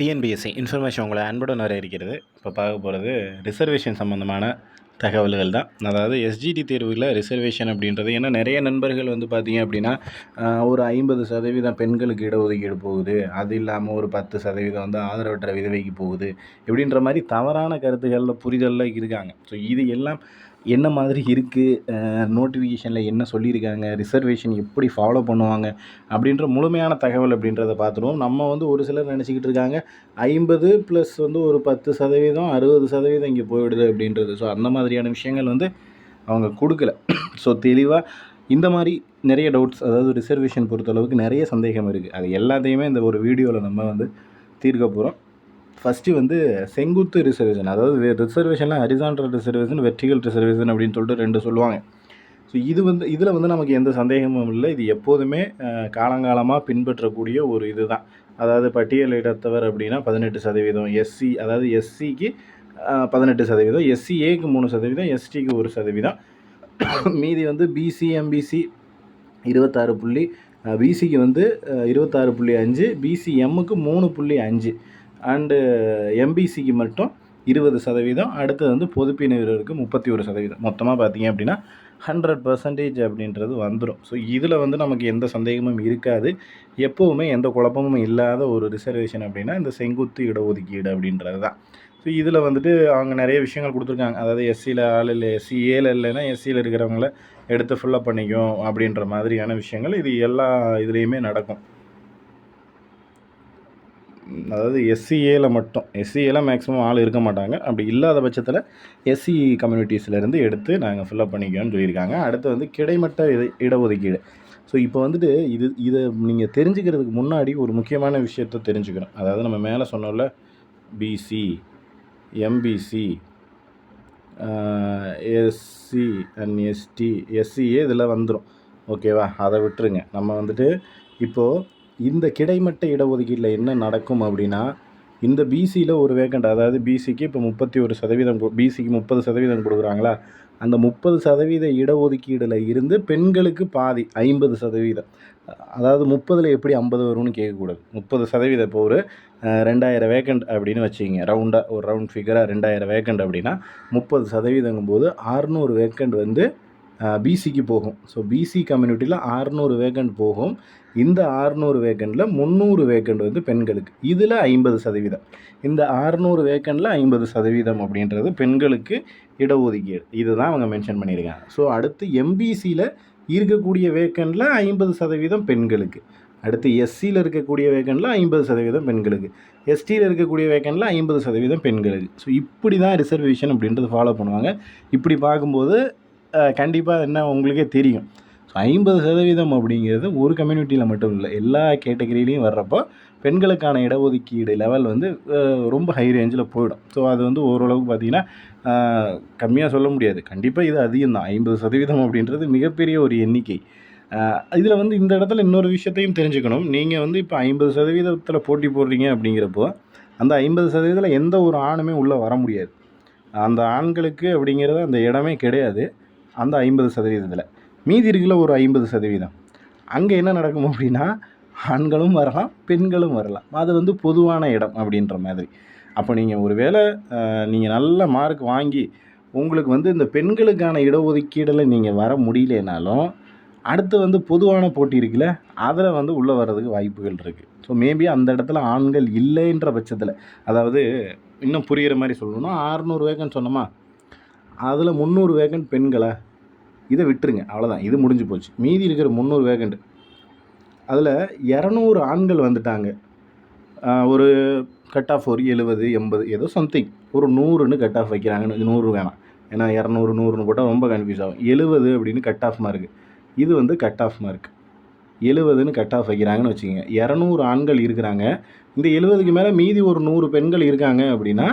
TNPSC information உங்களை அன்புடன் வர இருக்கிறது இப்போ பார்க்க போகிறது ரிசர்வேஷன் சம்மந்தமான தகவல்கள் தான். அதாவது எஸ்ஜிடி தேர்வில் ரிசர்வேஷன் அப்படின்றது ஏன்னா நிறைய நண்பர்கள் வந்து பார்த்தீங்க அப்படின்னா ஒரு ஐம்பது சதவீதம் பெண்களுக்கு இடஒதுக்கீடு போகுது. அது இல்லாமல் ஒரு பத்து சதவீதம் வந்து ஆதரவற்ற விதவைக்கு போகுது. இப்படின்ற மாதிரி தவறான கருத்துக்களில் புரிதலில் இருக்காங்க. ஸோ இது எல்லாம் என்ன மாதிரி இருக்குது நோட்டிஃபிகேஷனில் என்ன சொல்லியிருக்காங்க? ரிசர்வேஷன் எப்படி ஃபாலோ பண்ணுவாங்க? அப்படின்ற முழுமையான தகவல் அப்படின்றத பார்த்துருவோம். நம்ம வந்து ஒரு சிலர் நினச்சிக்கிட்டு இருக்காங்க ஐம்பது ப்ளஸ் வந்து ஒரு பத்து சதவீதம் அறுபது சதவீதம் இங்கே போயிடுது அப்படின்றது. ஸோ அந்த மாதிரியான விஷயங்கள் வந்து அவங்க கொடுக்கல. ஸோ தெளிவாக இந்த மாதிரி நிறைய டவுட்ஸ் அதாவது ரிசர்வேஷன் பொறுத்தளவுக்கு நிறைய சந்தேகம் இருக்குது அது எல்லாத்தையுமே இந்த ஒரு வீடியோவில் நம்ம வந்து தீர்க்க போகிறோம் ஃபஸ்ட்டு வந்து செங்குத்து ரிசர்வேஷன் அதாவது ரிசர்வேஷனில் ஹரிசான்டல் ரிசர்வேஷன் வெர்டிகல் ரிசர்வேஷன் அப்படின்னு சொல்லிட்டு ரெண்டு சொல்லுவாங்க. ஸோ இது வந்து இதில் வந்து நமக்கு எந்த சந்தேகமும் இல்லை. இது எப்போதுமே காலங்காலமாக பின்பற்றக்கூடிய ஒரு இதுதான். அதாவது பட்டியலிடத்தவர் அப்படின்னா பதினெட்டு சதவீதம் எஸ்சி அதாவது எஸ்சிக்கு பதினெட்டு சதவீதம் எஸ்சிஏக்கு மூணு சதவீதம் எஸ்டிக்கு ஒரு சதவீதம். மீதி வந்து பிசி எம்பிசி இருபத்தாறு புள்ளி பிசிக்கு வந்து இருபத்தாறு புள்ளி அஞ்சு பிசிஎம்முக்கு மூணு புள்ளி அஞ்சு. அண்டு எம்பிசிக்கு மட்டும் இருபது சதவீதம் அடுத்தது வந்து பொதுப்பிரிவினருக்கு முப்பத்தி ஒரு சதவீதம். மொத்தமாக பார்த்தீங்க அப்படின்னா ஹண்ட்ரட் பர்சன்டேஜ் அப்படின்றது வந்துடும் ஸோ இதில் வந்து நமக்கு எந்த சந்தேகமும் இருக்காது. எப்போவுமே எந்த குழப்பமும் இல்லாத ஒரு ரிசர்வேஷன் அப்படின்னா இந்த செங்குத்து இடஒதுக்கீடு அப்படின்றது தான் ஸோ இதில் வந்துட்டு அவங்க நிறைய விஷயங்கள் கொடுத்துருக்காங்க. அதாவது எஸ்சியில் ஆள் இல்லை எஸ்சி ஏல இல்லைன்னா எஸ்சியில் இருக்கிறவங்கள எடுத்து ஃபில்லப் பண்ணிக்கும் அப்படின்ற மாதிரியான விஷயங்கள் இது எல்லா இதுலேயுமே நடக்கும். அதாவது எஸ்சிஏல மட்டும். எஸ்சிஏல மேக்ஸிமம் ஆள் இருக்க மாட்டாங்க. அப்படி இல்லாத பட்சத்தில் எஸ்சி கம்யூனிட்டிஸ்லேருந்து எடுத்து நாங்கள் ஃபில்லப் பண்ணிக்கோன்னு சொல்லியிருக்காங்க. அடுத்து வந்து கிடைமட்ட இட இடஒதுக்கீடு. ஸோ இப்போ வந்துட்டு இது இதை நீங்கள் தெரிஞ்சுக்கிறதுக்கு முன்னாடி ஒரு முக்கியமான விஷயத்த தெரிஞ்சுக்கணும். அதாவது நம்ம மேலே சொன்னோம்ல BC MBC SC and ST SCA இதில் வந்துடும் ஓகேவா அதை விட்டுருங்க. நம்ம வந்துட்டு இப்போது இந்த கிடைமட்ட இடஒதுக்கீட்டில் என்ன நடக்கும் அப்படின்னா இந்த பிசியில் ஒரு வேக்கண்ட் அதாவது பிசிக்கு இப்போ முப்பத்தி ஒரு சதவீதம் பிசிக்கு முப்பது சதவீதம் கொடுக்குறாங்களா? அந்த முப்பது சதவீத இடஒதுக்கீடில் இருந்து பெண்களுக்கு பாதி ஐம்பது சதவீதம். அதாவது முப்பதில் எப்படி ஐம்பது வரும்னு கேட்கக்கூடாது. முப்பது சதவீதம் இப்போ ஒரு ரெண்டாயிரம் வேக்கண்ட் அப்படின்னு வச்சுக்கிங்க. ரவுண்டாக ஒரு ரவுண்ட் ஃபிகராக ரெண்டாயிரம் வேக்கண்ட் அப்படின்னா முப்பது சதவீதங்கும் போது அறுநூறு வேக்கண்ட் வந்து பிசிக்கு போகும். ஸோ பிசி கம்யூனிட்டியில் ஆறுநூறு வேக்கண்ட் போகும். இந்த ஆறுநூறு வேக்கண்டில் முந்நூறு வேக்கண்ட் வந்து பெண்களுக்கு. இதில் ஐம்பது சதவீதம். இந்த ஆறுநூறு வேக்கண்டில் ஐம்பது சதவீதம் அப்படின்றது பெண்களுக்கு இடஒதுக்கீடு. இதுதான் அவங்க மென்ஷன் பண்ணியிருக்காங்க. ஸோ அடுத்து எம்பிசியில் இருக்கக்கூடிய வேக்கண்டில் ஐம்பது சதவீதம் பெண்களுக்கு. அடுத்து எஸ்சியில் இருக்கக்கூடிய வேக்கண்டில் ஐம்பது சதவீதம் பெண்களுக்கு. எஸ்டியில் இருக்கக்கூடிய வேக்கண்டில் ஐம்பது சதவீதம் பெண்களுக்கு. ஸோ இப்படி தான் ரிசர்வேஷன் அப்படின்றது ஃபாலோ பண்ணுவாங்க. இப்படி பார்க்கும்போது கண்டிப்பாக என்ன உங்களுக்கே தெரியும். ஸோ ஐம்பது சதவீதம் அப்படிங்கிறது ஒரு கம்யூனிட்டியில் மட்டும் இல்லை எல்லா கேட்டகரியிலையும் வர்றப்போ பெண்களுக்கான இடஒதுக்கீடு லெவல் வந்து ரொம்ப ஹை ரேஞ்சில் போயிடும். ஸோ அது வந்து ஓரளவுக்கு பார்த்தீங்கன்னா கம்மியாக சொல்ல முடியாது. கண்டிப்பாக இது அதிகம் தான் ஐம்பது சதவீதம் அப்படின்றது மிகப்பெரிய ஒரு எண்ணிக்கை. இதில் வந்து இந்த இடத்துல இன்னொரு விஷயத்தையும் தெரிஞ்சுக்கணும். நீங்கள் வந்து இப்போ ஐம்பது சதவீதத்தில் போட்டி போடுறீங்க அப்படிங்கிறப்போ அந்த ஐம்பது சதவீதத்தில் எந்த ஒரு ஆணுமே உள்ளே வர முடியாது. அந்த ஆண்களுக்கு அப்படிங்கிறது அந்த இடமே கிடையாது. அந்த ஐம்பது சதவீதத்தில். மீதி இருக்குல்ல ஒரு ஐம்பது சதவீதம். அங்கே என்ன நடக்கும் அப்படின்னா ஆண்களும் வரலாம் பெண்களும் வரலாம். அது வந்து பொதுவான இடம் அப்படின்ற மாதிரி. அப்போ நீங்கள் ஒரு வேளை நீங்கள் நல்ல மார்க் வாங்கி உங்களுக்கு வந்து இந்த பெண்களுக்கான இடஒதுக்கீடில் நீங்கள் வர முடியலனாலும் அடுத்து வந்து பொதுவான போட்டி இருக்குல்ல அதில் வந்து உள்ளே வர்றதுக்கு வாய்ப்புகள் இருக்குது ஸோ மேபி அந்த இடத்துல ஆண்கள் இல்லைன்ற பட்சத்தில் அதாவது இன்னும் புரிகிற மாதிரி சொல்லணும்னா அறுநூறு வேகன் சொன்னோமா? அதில் முந்நூறு வேகண்ட் பெண்களை இதை விட்டுருங்க. அவ்வளோதான் இது முடிஞ்சு போச்சு. மீதி இருக்கிற முந்நூறு வேகண்ட் அதில் இரநூறு ஆண்கள் வந்துட்டாங்க. ஒரு கட் ஆஃப் ஒரு எழுபது எண்பது ஏதோ சம்திங் ஒரு நூறுன்னு கட் ஆஃப் வைக்கிறாங்கன்னு. நூறு வேணாம். ஏன்னா இரநூறு நூறுன்னு போட்டால் ரொம்ப கன்ஃபியூஸ் ஆகும். எழுபது அப்படின்னு கட் ஆஃப் மார்க் இது வந்து கட் ஆஃப் மார்க் எழுபதுன்னு கட் ஆஃப் வைக்கிறாங்கன்னு வச்சுக்கோங்க. இரநூறு ஆண்கள் இருக்கிறாங்க. இந்த எழுபதுக்கு மேலே மீதி ஒரு நூறு பெண்கள் இருக்காங்க அப்படின்னா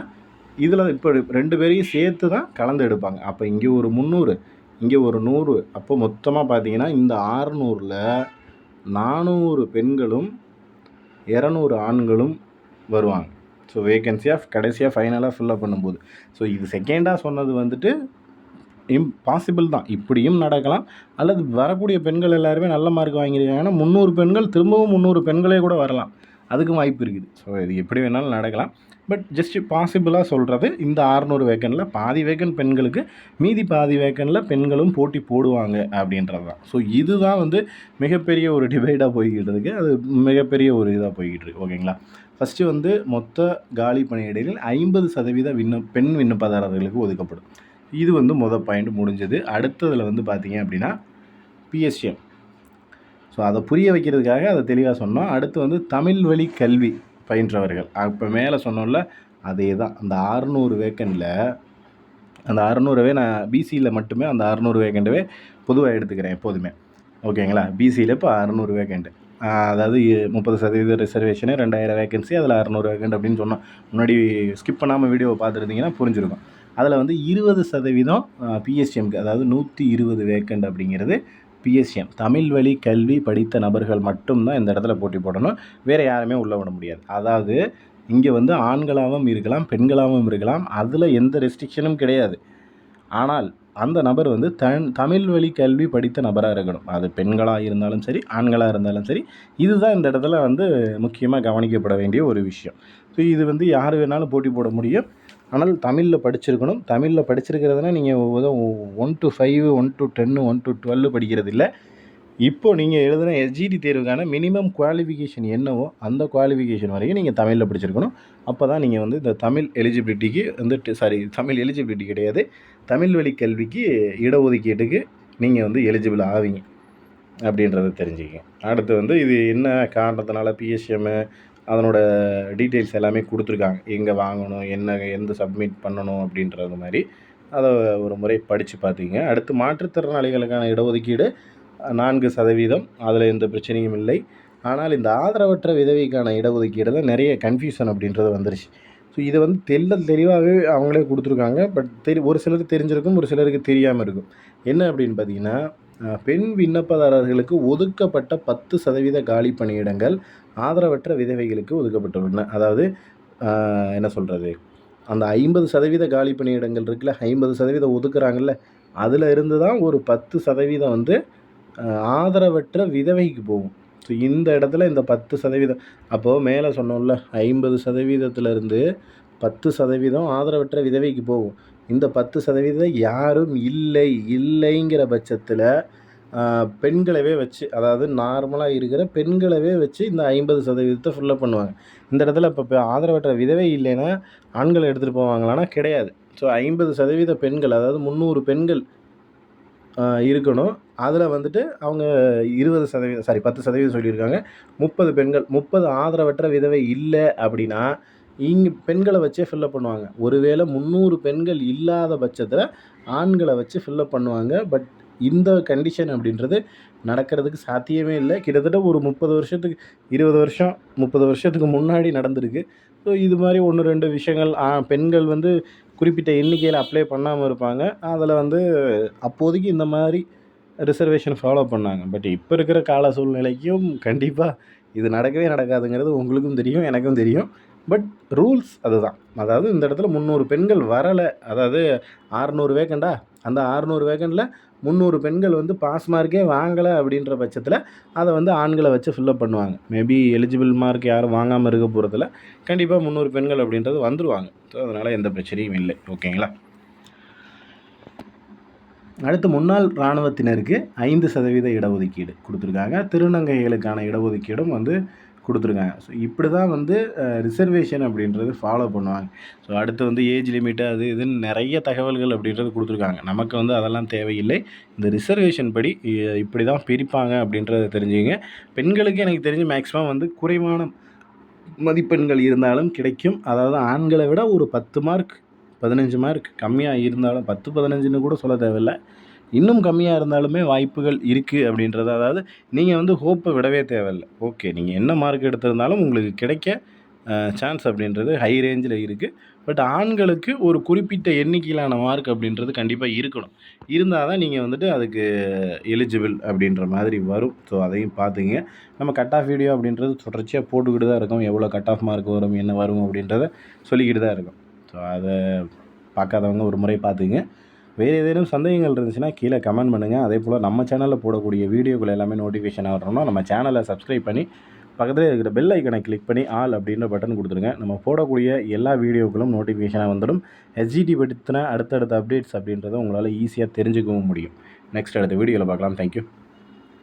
இதில் இப்போ ரெண்டு பேரையும் சேர்த்து தான் கலந்து எடுப்பாங்க. அப்போ இங்கே ஒரு முந்நூறு இங்கே ஒரு நூறு. அப்போ மொத்தமாக பார்த்தீங்கன்னா இந்த ஆறுநூறில் நானூறு பெண்களும் இரநூறு ஆண்களும் வருவாங்க. ஸோ வேகன்சியாக கடைசியாக ஃபைனலாக ஃபில்லப் பண்ணும்போது. ஸோ இது செகண்டாக சொன்னது வந்துட்டு இம்பாசிபிள் தான். இப்படியும் நடக்கலாம். அல்லது வரக்கூடிய பெண்கள் எல்லாருமே நல்ல மார்க் வாங்கியிருக்காங்கன்னா முந்நூறு பெண்கள் திரும்பவும் முந்நூறு பெண்களே கூட வரலாம். அதுக்கும் வாய்ப்பு இருக்குது. ஸோ இது எப்படி வேணாலும் நடக்கலாம். பட் ஜஸ்ட் பாசிபிளாக சொல்கிறது இந்த ஆறுநூறு வேக்கனில் பாதி வேக்கன் பெண்களுக்கு மீதி பாதி வேக்கனில் பெண்களும் போட்டி போடுவாங்க அப்படின்றது தான். ஸோ இதுதான் வந்து மிகப்பெரிய ஒரு டிபேட்டாக போய்கிட்டு இருக்கு. அது மிகப்பெரிய ஒரு இதாக போய்கிட்டு இருக்கு. ஓகேங்களா ஃபஸ்ட்டு வந்து மொத்த காலி பணியிடையில் ஐம்பது சதவீத விண்ண பெண் விண்ணப்பதாரர்களுக்கு ஒதுக்கப்படும். இது வந்து மொதல் பாயிண்ட் முடிஞ்சது. அடுத்ததில் வந்து பார்த்தீங்க அப்படின்னா பிஎஸ்எம் ஸோ அதை புரிய வைக்கிறதுக்காக அதை தெளிவாக சொன்னோம். அடுத்து வந்து தமிழ் வழி கல்வி. பயின்றவர்கள். அப்போ மேலே சொன்னோம்ல அதே தான் அந்த அறுநூறு வேக்கனில் அந்த அறநூறுவே நான் பிசியில் மட்டுமே அந்த அறநூறு வேக்கண்டவே பொதுவாக எடுத்துக்கிறேன் எப்போதுமே. ஓகேங்களா? பிசியில் இப்போ அறநூறு வேக்கண்ட். அதாவது முப்பது சதவீத ரிசர்வேஷனு ரெண்டாயிரம் வேகன்சி அதில் அறநூறு வேக்கண்ட் அப்படின்னு சொன்னோம். முன்னாடி ஸ்கிப் பண்ணாமல் வீடியோவை பார்த்துருந்தீங்கன்னா புரிஞ்சிருக்கும். அதில் வந்து இருபது சதவீதம் பிஎஸ்டிஎம்க்கு அதாவது நூற்றி இருபது வேக்கண்ட் அப்படிங்கிறது பிஎஸ்சிஎம் தமிழ் வழி கல்வி படித்த நபர்கள் மட்டும்தான் இந்த இடத்துல போட்டி போடணும். வேறு யாருமே உள்ளே விட முடியாது. அதாவது இங்கே வந்து ஆண்களாகவும் இருக்கலாம் பெண்களாகவும் இருக்கலாம். அதில் எந்த ரெஸ்ட்ரிக்ஷனும் கிடையாது. ஆனால் அந்த நபர் வந்து தன் தமிழ் வழி கல்வி படித்த நபராக இருக்கணும். அது பெண்களாக இருந்தாலும் சரி ஆண்களாக இருந்தாலும் சரி இதுதான் இந்த இடத்துல வந்து முக்கியமாக கவனிக்கப்பட வேண்டிய ஒரு விஷயம். ஸோ இது வந்து யார் வேணாலும் போட்டி போட முடியும். ஆனால் தமிழில் படிச்சிருக்கணும். தமிழில் படிச்சிருக்கிறதுனா நீங்கள் one to five one to ten one to twelve படிக்கிறது இல்லை இப்போது நீங்கள் எழுதின எஸ்ஜிடி தேர்வுக்கான மினிமம் குவாலிஃபிகேஷன் என்னவோ அந்த குவாலிஃபிகேஷன் வரைக்கும் நீங்கள் தமிழில் படிச்சிருக்கணும். அப்போ தான் நீங்கள் வந்து இந்த தமிழ் எலிஜிபிலிட்டிக்கு வந்துட்டு சாரி தமிழ் எலிஜிபிலிட்டி கிடையாது. தமிழ் வழி கல்விக்கு இடஒதுக்கீட்டுக்கு நீங்கள் வந்து எலிஜிபிள் ஆவீங்க. அப்படின்றத தெரிஞ்சுக்கங்க. அடுத்து வந்து இது என்ன காரணத்தினால பிஎஸ்எம்மு அதனோட டீட்டெயில்ஸ் எல்லாமே கொடுத்துருக்காங்க. எங்கே வாங்கணும் என்ன எந்த சப்மிட் பண்ணணும் அப்படின்றது மாதிரி. அதை ஒரு முறை படித்து பார்த்தீங்க. அடுத்து மாற்றுத்திறனாளிகளுக்கான இடஒதுக்கீடு நான்கு சதவீதம். அதில் எந்த பிரச்சனையும் இல்லை. ஆனால் இந்த ஆதரவற்ற விதவைக்கான இடஒதுக்கீடில் நிறைய கன்ஃபியூஷன் அப்படின்றது வந்துருச்சு. ஸோ இதை வந்து தெல்ல தெளிவாகவே அவங்களே கொடுத்துருக்காங்க. பட் தெரி ஒரு சிலருக்கு தெரிஞ்சிருக்கும் ஒரு சிலருக்கு தெரியாமல் இருக்கும். என்ன அப்படின்னு பார்த்தீங்கன்னா பெண் விண்ணப்பதாரர்களுக்கு ஒதுக்கப்பட்ட பத்து சதவீத காலி பணியிடங்கள் ஆதரவற்ற விதவைகளுக்கு ஒதுக்கப்பட்டுள்ளன. அதாவது என்ன சொல்கிறது அந்த ஐம்பது சதவீத காலி பணியிடங்கள் இருக்குல்ல ஐம்பது சதவீதம் ஒதுக்குறாங்கல்ல அதில் இருந்து தான் ஒரு பத்து சதவீதம் வந்து ஆதரவற்ற விதவைக்கு போகும். ஸோ இந்த இடத்துல இந்த பத்து சதவீதம் அப்போது மேலே சொன்னோம்ல ஐம்பது சதவீதத்துலேருந்து பத்து சதவீதம் ஆதரவற்ற விதவைக்கு போகும். இந்த பத்து சதவீதம் யாரும் இல்லை இல்லைங்கிற பட்சத்தில் பெண்களவே வச்சு அதாவது நார்மலாக இருக்கிற பெண்களவே வச்சு இந்த ஐம்பது சதவீதத்தை ஃபுல்லப் பண்ணுவாங்க. இந்த இடத்துல இப்போ இப்போ ஆதரவற்ற விதவை இல்லைன்னா ஆண்களை எடுத்துகிட்டு போவாங்களான்னா கிடையாது. ஸோ ஐம்பது சதவீத பெண்கள் அதாவது முந்நூறு பெண்கள் இருக்கணும். அதில் வந்துட்டு அவங்க இருபது சதவீதம் சாரி பத்து சதவீதம் சொல்லியிருக்காங்க. முப்பது பெண்கள் முப்பது ஆதரவற்ற விதவை இல்லை அப்படின்னா இங்கே பெண்களை வச்சே ஃபில்லப் பண்ணுவாங்க. ஒருவேளை முந்நூறு பெண்கள் இல்லாத பட்சத்தில் ஆண்களை வச்சு ஃபில்லப் பண்ணுவாங்க. பட் இந்த கண்டிஷன் அப்படின்றது நடக்கிறதுக்கு சாத்தியமே இல்லை. கிட்டத்தட்ட ஒரு முப்பது வருஷத்துக்கு இருபது வருஷம் முப்பது வருஷத்துக்கு முன்னாடி நடந்திருக்கு. ஸோ இது மாதிரி ஒன்று ரெண்டு விஷயங்கள் பெண்கள் வந்து குறிப்பிட்ட எண்ணிக்கையில் அப்ளை பண்ணாமல் இருப்பாங்க. அதில் வந்து அப்போதைக்கு இந்த மாதிரி ரிசர்வேஷன் ஃபாலோ பண்ணாங்க. பட் இப்போ இருக்கிற கால சூழ்நிலைக்கும் கண்டிப்பாக இது நடக்கவே நடக்காதுங்கிறது உங்களுக்கும் தெரியும் எனக்கும் தெரியும். பட் ரூல்ஸ் அதுதான். அதாவது இந்த இடத்துல முந்நூறு பெண்கள் வரலை. அதாவது ஆறுநூறு வேக்கண்டா அந்த ஆறுநூறு வேக்கண்டில் முந்நூறு பெண்கள் வந்து பாஸ் மார்க்கே வாங்கலை அப்படின்ற பட்சத்தில் அதை வந்து ஆண்களை வச்சு ஃபில்லப் பண்ணுவாங்க. மேபி எலிஜிபிள் மார்க் யாரும் வாங்காமல் இருக்க போகிறதில்ல கண்டிப்பாக முந்நூறு பெண்கள் அப்படின்றது வந்துடுவாங்க ஸோ அதனால் எந்த பிரச்சனையும் இல்லை. ஓகேங்களா அடுத்து முன்னாள் இராணுவத்தினருக்கு ஐந்து சதவீத இடஒதுக்கீடு கொடுத்துருக்காங்க. திருநங்கைகளுக்கான இடஒதுக்கீடும் வந்து கொடுத்துருக்காங்க ஸோ இப்படி தான் வந்து ரிசர்வேஷன் அப்படின்றது ஃபாலோ பண்ணுவாங்க. ஸோ அடுத்து வந்து ஏஜ் லிமிட்டு அது இதுன்னு நிறைய தகவல்கள் அப்படின்றது கொடுத்துருக்காங்க. நமக்கு வந்து அதெல்லாம் தேவையில்லை. இந்த ரிசர்வேஷன் படி இப்படி தான் பிரிப்பாங்க அப்படின்றத தெரிஞ்சுங்க. பெண்களுக்கு எனக்கு தெரிஞ்சு மேக்ஸிமம் வந்து குறைவான மதிப்பெண்கள் இருந்தாலும் கிடைக்கும். அதாவது ஆண்களை விட ஒரு பத்து மார்க் பதினஞ்சு மார்க் கம்மியாக இருந்தாலும் பத்து பதினஞ்சுன்னு கூட சொல்ல தேவையில்லை. இன்னும் கம்மியாக இருந்தாலுமே வாய்ப்புகள் இருக்குது அப்படின்றத அதாவது நீங்கள் வந்து ஹோப்பை விடவே தேவையில்லை. ஓகே நீங்கள் என்ன மார்க் எடுத்திருந்தாலும் உங்களுக்கு கிடைக்க சான்ஸ் அப்படின்றது ஹை ரேஞ்சில் இருக்குது பட் ஆண்களுக்கு ஒரு குறிப்பிட்ட எண்ணிக்கையிலான மார்க் அப்படின்றது கண்டிப்பாக இருக்கணும். இருந்தால் தான் நீங்கள் வந்துட்டு அதுக்கு எலிஜிபிள் அப்படின்ற மாதிரி வரும். ஸோ அதையும் பார்த்துங்க நம்ம கட் ஆஃப் வீடியோ அப்படின்றது தொடர்ச்சியாக போட்டுக்கிட்டு தான் இருக்கும். எவ்வளோ கட் ஆஃப் மார்க் வரும் என்ன வரும் அப்படின்றத சொல்லிக்கிட்டு தான் இருக்கும். ஸோ அதை பார்க்காதவங்க ஒரு முறை பார்த்துங்க வேறு ஏதேனும் சந்தேகங்கள் இருந்துச்சுன்னா கீழே கமெண்ட் பண்ணுங்கள் அதே போல் நம்ம சேனலில் போடக்கூடிய வீடியோக்கள் எல்லாமே நோட்டிஃபிகேஷன் ஆகிறோம்னா நம்ம சேனலை சப்ஸ்கிரைப் பண்ணி பக்கத்தில் இருக்கிற பெல் ஐக்கனை கிளிக் பண்ணி ஆல் அப்படின்ற பட்டன் கொடுத்துருங்க. நம்ம போடக்கூடிய எல்லா வீடியோக்களும் நோட்டிஃபிகேஷனாக வந்துடும். எஸ்ஜிடி படுத்தின அடுத்தடுத்த அப்டேட்ஸ் அப்படின்றத உங்களால் ஈஸியாக தெரிஞ்சுக்கவும் முடியும். நெக்ஸ்ட் அடுத்த வீடியோவில் பார்க்கலாம். தேங்க்யூ